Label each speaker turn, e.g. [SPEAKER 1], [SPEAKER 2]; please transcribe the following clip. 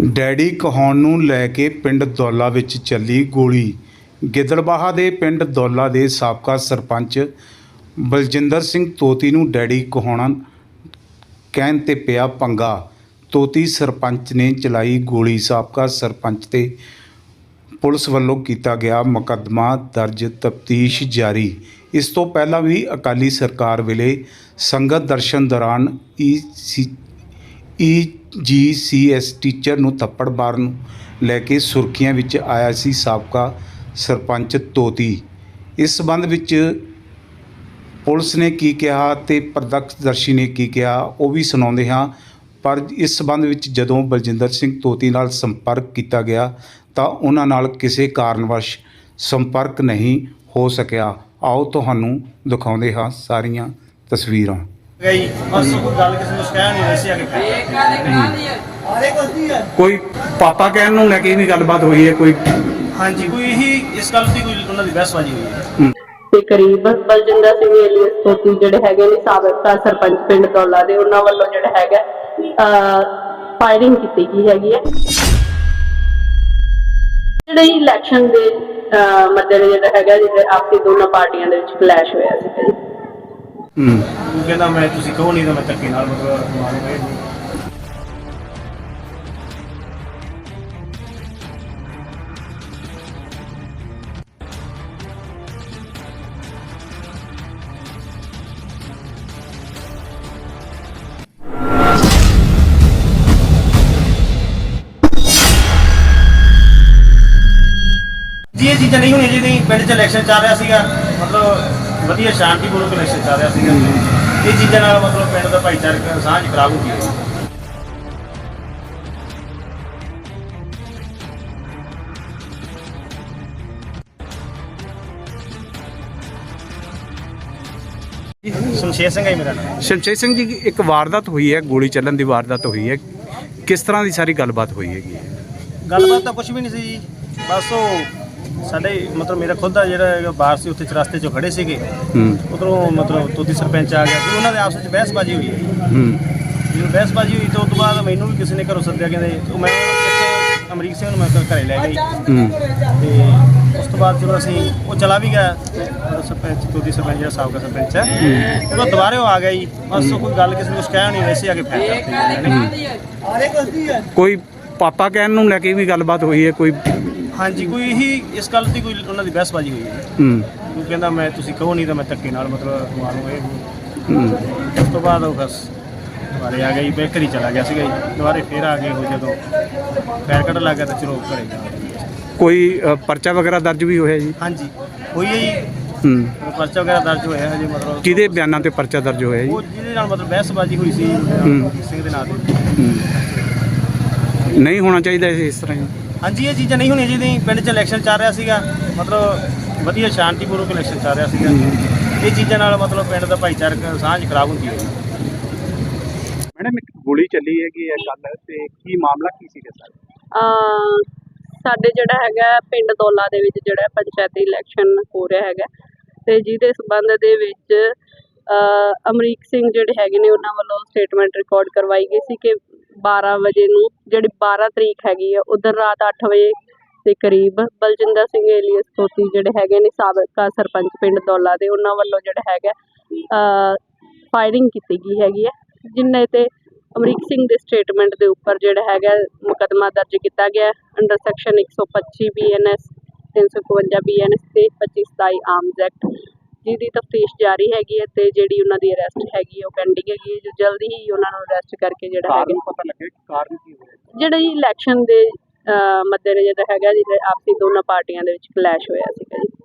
[SPEAKER 1] Daddy ਕਹਾਉਣ ਨੂੰ ਲੈ ਕੇ ਪਿੰਡ ਦੌਲਾ ਵਿੱਚ ਚੱਲੀ ਗੋਲੀ। ਗਿੱਦੜਬਾਹਾ ਦੇ ਪਿੰਡ ਦੌਲਾ ਦੇ ਸਾਬਕਾ ਸਰਪੰਚ ਬਲਜਿੰਦਰ ਸਿੰਘ ਤੋਤੀ ਨੂੰ ਡੈਡੀ ਕਹਾਉਣਾ ਕਹਿਣ ਤੇ ਪਿਆ ਪੰਗਾ। ਤੋਤੀ ਸਰਪੰਚ ਨੇ ਚਲਾਈ ਗੋਲੀ। ਸਾਬਕਾ ਸਰਪੰਚ ਤੇ ਪੁਲਿਸ ਵੱਲੋਂ ਕੀਤਾ ਗਿਆ ਮੁਕੱਦਮਾ ਦਰਜ ਤਫਤੀਸ਼ ਜਾਰੀ। ਇਸ ਤੋਂ ਪਹਿਲਾਂ ਵੀ ਅਕਾਲੀ ਸਰਕਾਰ ਵੇਲੇ ਸੰਗਤ ਦਰਸ਼ਨ ਦੌਰਾਨ ਈ ਜੀ ਸੀ ਈਜੀਸੀਐਸ ਟੀਚਰ ਨੂੰ ਥੱਪੜ ਮਾਰਨ ਨੂੰ ਲੈ ਕੇ ਸੁਰਖੀਆਂ ਵਿੱਚ ਆਇਆ ਸੀ ਸਾਬਕਾ ਸਰਪੰਚ ਤੋਤੀ। ਇਸ ਸੰਬੰਧ ਵਿੱਚ ਪੁਲਿਸ ਨੇ ਕੀ ਕਿਹਾ ਤੇ ਪ੍ਰਤੱਖਦਰਸ਼ੀ ਨੇ ਕੀ ਕਿਹਾ, ਉਹ ਵੀ ਸੁਣਾਉਂਦੇ ਹਾਂ। ਪਰ ਇਸ ਸੰਬੰਧ ਵਿੱਚ ਜਦੋਂ ਬਲਜਿੰਦਰ ਸਿੰਘ ਤੋਤੀ ਨਾਲ ਸੰਪਰਕ ਕੀਤਾ ਗਿਆ, ਤਾਂ ਉਹਨਾਂ ਨਾਲ ਕਿਸੇ ਕਾਰਨਵਸ਼ ਸੰਪਰਕ ਨਹੀਂ ਹੋ ਸਕਿਆ। ਆਓ ਤੁਹਾਨੂੰ ਦਿਖਾਉਂਦੇ ਹਾਂ ਸਾਰੀਆਂ ਤਸਵੀਰਾਂ।
[SPEAKER 2] ਗਈ। ਬਸ ਕੋਈ ਗੱਲ ਕਿਸੇ ਨੂੰ ਸ਼ਿਕਾਇਤ ਨਹੀਂ ਵੈਸੇ ਆ ਕੇ
[SPEAKER 1] ਕੋਈ ਪਾਪਾ ਕਹਿਣ ਨੂੰ ਲੈ ਕੇ ਵੀ ਗੱਲਬਾਤ ਹੋਈ ਹੈ ਕੋਈ?
[SPEAKER 2] ਹਾਂਜੀ ਕੋਈ ਇਹੀ ਇਸ ਗੱਲ ਦੀ ਕੋਈ ਉਹਨਾਂ ਦੀ ਬਹਿਸਬਾਜ਼ੀ ਹੋਈ ਹੈ।
[SPEAKER 3] ਦੇ ਕਰੀਬ ਬਲਜਿੰਦਰ ਸਿੰਘ ਏਲੀਅਸ ਤੋਤੀ ਜਿਹੜੇ ਹੈਗੇ ਨੇ ਸਾਬਕਾ ਸਰਪੰਚ ਪਿੰਡ ਦੌਲਾ ਦੇ ਉਹਨਾਂ ਵੱਲੋਂ ਜਿਹੜਾ ਹੈਗਾ ਫਾਇਰਿੰਗ ਕੀਤੀ ਗਈ ਹੈਗੀ ਹੈ। ਜਿਹੜੇ ਇਲੈਕਸ਼ਨ ਦੇ ਮੱਦੇ ਜਿਹੜਾ ਹੈਗਾ ਜਿਹੜੇ ਆਪਸੀ ਦੋਨਾਂ ਪਾਰਟੀਆਂ ਦੇ ਵਿੱਚ ਕਲੈਸ਼ ਹੋਇਆ ਸੀ। ਜੀ
[SPEAKER 1] ਹੂੰ।
[SPEAKER 2] ਉਹ ਕਹਿੰਦਾ ਮੈਂ ਤੁਸੀਂ ਕਹੋ ਨਹੀਂ ਤਾਂ ਮੈਂ ਧੱਕੇ ਨਾਲ ਮਤਲਬ ਮਾਰੂੰਗਾ ਜੀ, ਇਹ ਚੀਜ਼ਾਂ ਨਹੀਂ ਹੋਣੀਆਂ ਜਿਹਦੀ ਪਿੰਡ 'ਚ ਇਲੈਕਸ਼ਨ ਚੱਲ ਰਿਹਾ ਸੀਗਾ। ਮਤਲਬ ਵਧੀਆ ਸ਼ਾਂਤੀਪੂਰਵਕ ਇਲੈਕਸ਼ਨ ਚੱਲ ਰਿਹਾ ਸੀਗਾ। ਇਹ ਚੀਜ਼ਾਂ ਨਾਲ ਮਤਲਬ ਪਿੰਡ ਦਾ ਭਾਈਚਾਰਕ ਸਾਂਝ ਖਰਾਬ ਹੁੰਦੀ ਹੈ। ਸ਼ਮਸ਼ੇਰ ਸਿੰਘ ਹੈ ਮੇਰਾ ਨਾਮ।
[SPEAKER 1] ਸ਼ਮਸ਼ੇਰ ਸਿੰਘ ਜੀ ਇੱਕ ਵਾਰਦਾਤ ਹੋਈ ਹੈ ਗੋਲੀ ਚੱਲਣ ਦੀ ਵਾਰਦਾਤ ਹੋਈ ਹੈ। ਕਿਸ ਤਰ੍ਹਾਂ ਦੀ ਸਾਰੀ ਗੱਲਬਾਤ ਹੋਈ ਹੈਗੀ ਹੈ?
[SPEAKER 2] ਗੱਲਬਾਤ ਤਾਂ ਕੁਝ ਵੀ ਨਹੀਂ ਸੀ ਜੀ। ਬਸ ਉਹ ਸਾਡੇ ਮਤਲਬ ਮੇਰਾ ਖੁਦ ਦਾ ਜਿਹੜਾ ਬਾਹਰ ਸੀ ਉੱਥੇ ਚਰਸਤੇ 'ਚੋਂ ਖੜੇ ਸੀਗੇ।
[SPEAKER 1] ਹੂੰ।
[SPEAKER 2] ਉਧਰੋਂ ਮਤਲਬ ਤੋਤੀ ਸਰਪੰਚ ਆ ਗਿਆ ਤੇ ਉਹਨਾਂ ਦੇ ਆਪਸ ਵਿੱਚ ਬਹਿਸਬਾਜ਼ੀ ਹੋਈ। ਜਦੋਂ ਬਹਿਸਬਾਜ਼ੀ ਹੋਈ ਤਾਂ ਉਸ ਤੋਂ ਬਾਅਦ ਮੈਨੂੰ ਵੀ ਕਿਸੇ ਨੇ ਘਰੋਂ ਸੱਦਿਆ ਕਹਿੰਦੇ ਉਹ ਮੈਂ ਅਮਰੀਕ ਸਿੰਘ ਨੂੰ ਮੈਂ ਘਰੇ ਲੈ ਗਈ
[SPEAKER 1] ਹੂੰ।
[SPEAKER 2] ਤੇ ਉਸ ਤੋਂ ਬਾਅਦ ਜਦੋਂ ਅਸੀਂ ਉਹ ਚਲਾ ਵੀ ਗਿਆ ਸਰਪੰਚ ਤੋਤੀ ਸਰਪੰਚ ਜਿਹੜਾ ਸਾਬਕਾ ਸਰਪੰਚ ਹੈ ਉਹ ਦੁਬਾਰੇ ਉਹ ਆ ਗਿਆ ਜੀ। ਬਸ ਕੋਈ ਗੱਲ ਕਿਸੇ ਨੂੰ ਸ਼ਿਕਾਇਤ ਨਹੀਂ ਵੈਸੇ ਆ ਕੇ ਫੈਲ ਕਰਤੀ
[SPEAKER 1] ਕੋਈ ਪਾਪਾ ਕਹਿਣ ਨੂੰ ਲੈ ਕੇ ਵੀ ਗੱਲਬਾਤ ਹੋਈ ਹੈ ਕੋਈ
[SPEAKER 2] ਹਾਂਜੀ ਕੋਈ ਇਹੀ ਇਸ ਗੱਲ ਦੀ ਕੋਈ ਉਹਨਾਂ ਦੀ ਬਹਿਸਬਾਜ਼ੀ ਹੋਈ ਹੈ
[SPEAKER 1] ਹੂੰ।
[SPEAKER 2] ਉਹ ਕਹਿੰਦਾ ਮੈਂ ਤੁਸੀਂ ਕਹੋ ਨਹੀਂ ਤਾਂ ਮੈਂ ਧੱਕੇ ਨਾਲ ਮਤਲਬ ਮਾਰੂੰਗਾ ਇਹ।
[SPEAKER 1] ਹੂੰ।
[SPEAKER 2] ਉਸ ਤੋਂ ਬਾਅਦ ਉਹ ਬਸ ਦੁਬਾਰੇ ਆ ਗਈ ਬੇਕਰੀ ਚਲਾ ਗਿਆ ਸੀਗਾ ਜੀ। ਦੁਬਾਰੇ ਫੇਰ ਆ ਗਏ ਉਹ ਜਦੋਂ ਪੈਰ ਕੱਢ ਲੱਗਾ ਤਾਂ ਚਲੋ ਘਰੇ ਜਾ।
[SPEAKER 1] ਕੋਈ ਅ, ਪਰਚਾ ਵਗੈਰਾ ਦਰਜ ਵੀ ਹੋਇਆ ਜੀ?
[SPEAKER 2] ਹਾਂਜੀ ਹੋਈ ਹੈ ਜੀ।
[SPEAKER 1] ਹੂੰ।
[SPEAKER 2] ਉਹ ਪਰਚਾ ਵਗੈਰਾ ਦਰਜ ਹੋਇਆ ਹੈ ਜੀ ਮਤਲਬ
[SPEAKER 1] ਕਿਹਦੇ ਬਿਆਨਾਂ ਤੇ ਪਰਚਾ ਦਰਜ ਹੋਇਆ ਜੀ?
[SPEAKER 2] ਉਹ ਜਿਹਦੇ ਨਾਲ ਮਤਲਬ ਬਹਿਸਬਾਜ਼ੀ ਹੋਈ ਸੀ
[SPEAKER 1] ਹੂੰ।
[SPEAKER 2] ਸਿੰਘ ਦੇ ਨਾਂ ਤੇ।
[SPEAKER 1] ਹੂੰ। ਨਹੀਂ ਹੋਣਾ ਚਾਹੀਦਾ ਇਹ ਇਸ ਤਰ੍ਹਾਂ ਹੀ।
[SPEAKER 2] ਹਾਂਜੀ ਇਹ ਚੀਜ਼ਾਂ ਨਹੀਂ ਹੋਣੀਆਂ ਚਾਹੀਦੀਆਂ। ਪਿੰਡ 'ਚ ਇਲੈਕਸ਼ਨ ਚੱਲ ਰਿਹਾ ਸੀਗਾ। ਮਤਲਬ ਵਧੀਆ ਸ਼ਾਂਤੀਪੂਰਵਕ ਇਲੈਕਸ਼ਨ ਚੱਲ ਰਿਹਾ ਸੀਗਾ। ਇਹ ਚੀਜ਼ਾਂ ਨਾਲ ਮਤਲਬ ਪਿੰਡ ਦਾ ਭਾਈਚਾਰਕ ਸਾਂਝ ਖਰਾਬ ਹੁੰਦੀ ਹੈ।
[SPEAKER 1] ਮੈਡਮ ਇੱਕ ਗੋਲੀ ਚੱਲੀ ਹੈਗੀ ਹੈ ਕੱਲ ਤੇ ਕੀ ਮਾਮਲਾ ਕੀ ਸੀਗਾ ਸਰ
[SPEAKER 3] ਸਾਡੇ ਜਿਹੜਾ ਹੈਗਾ ਪਿੰਡ ਦੌਲਾ ਦੇ ਵਿੱਚ ਜਿਹੜਾ ਪੰਚਾਇਤੀ ਇਲੈਕਸ਼ਨ ਹੋ ਰਿਹਾ ਹੈਗਾ ਤੇ ਜਿਹਦੇ ਸਬੰਧ ਦੇ ਵਿੱਚ ਅਮਰੀਕ ਸਿੰਘ ਜਿਹੜੇ ਹੈਗੇ ਨੇ ਉਹਨਾਂ ਵੱਲੋਂ ਸਟੇਟਮੈਂਟ ਰਿਕਾਰਡ ਕਰਵਾਈ ਗਈ ਸੀ ਕਿ 12 ਵਜੇ ਨੂੰ, ਜਿਹੜੀ 12 ਤਰੀਕ ਹੈਗੀ ਆ, ਉਧਰ ਰਾਤ 8 ਵਜੇ ਦੇ ਕਰੀਬ ਬਲਜਿੰਦਰ ਸਿੰਘ ਏਲੀਅਸ ਤੋਤੀ ਜਿਹੜੇ ਹੈਗੇ ਨੇ ਸਾਬਕਾ ਸਰਪੰਚ ਪਿੰਡ ਦੌਲਾ ਦੇ, ਉਹਨਾਂ ਵੱਲੋਂ ਜਿਹੜਾ ਹੈਗਾ ਫਾਇਰਿੰਗ ਕੀਤੀ ਗਈ ਹੈਗੀ ਹੈ ਜਿੰਨੇ ਤੇ ਅਮਰੀਕ ਸਿੰਘ ਦੇ ਸਟੇਟਮੈਂਟ ਦੇ ਉੱਪਰ ਜਿਹੜਾ ਹੈਗਾ ਮੁਕੱਦਮਾ ਦਰਜ ਕੀਤਾ ਗਿਆ ਅੰਡਰ ਸੈਕਸ਼ਨ 125 ਬੀਐਨਐਸ 352 ਬੀਐਨਐਸ ਤੇ 2527 ਆਰਮਜ਼ ਐਕਟ ਜਿਹਦੀ ਤਫਤੀਸ਼ ਜਾਰੀ ਹੈਗੀ ਹੈ ਤੇ ਜਿਹੜੀ ਉਹਨਾਂ ਦੀ ਅਰੈਸਟ ਹੈਗੀ ਹੈ ਉਹ ਪੈਂਡਿੰਗ ਹੈਗੀ ਹੈ ਜੋ ਜਲਦੀ ਹੀ ਉਹਨਾਂ ਨੂੰ ਅਰੈਸਟ ਕਰਕੇ ਜਿਹੜਾ ਹੈਗਾ।
[SPEAKER 1] ਪਤਾ ਲੱਗੇ ਕਾਰਨ ਕੀ ਹੋਇਆ?
[SPEAKER 3] ਜਿਹੜਾ ਇਲੈਕਸ਼ਨ ਦੇ ਮੱਦੇਨਜ਼ਰ ਹੈਗਾ ਜਿਹੜੇ ਆਪਸੀ ਦੋਨਾਂ ਪਾਰਟੀਆਂ ਦੇ ਵਿੱਚ ਕਲੈਸ਼ ਹੋਇਆ ਸੀਗਾ ਜੀ।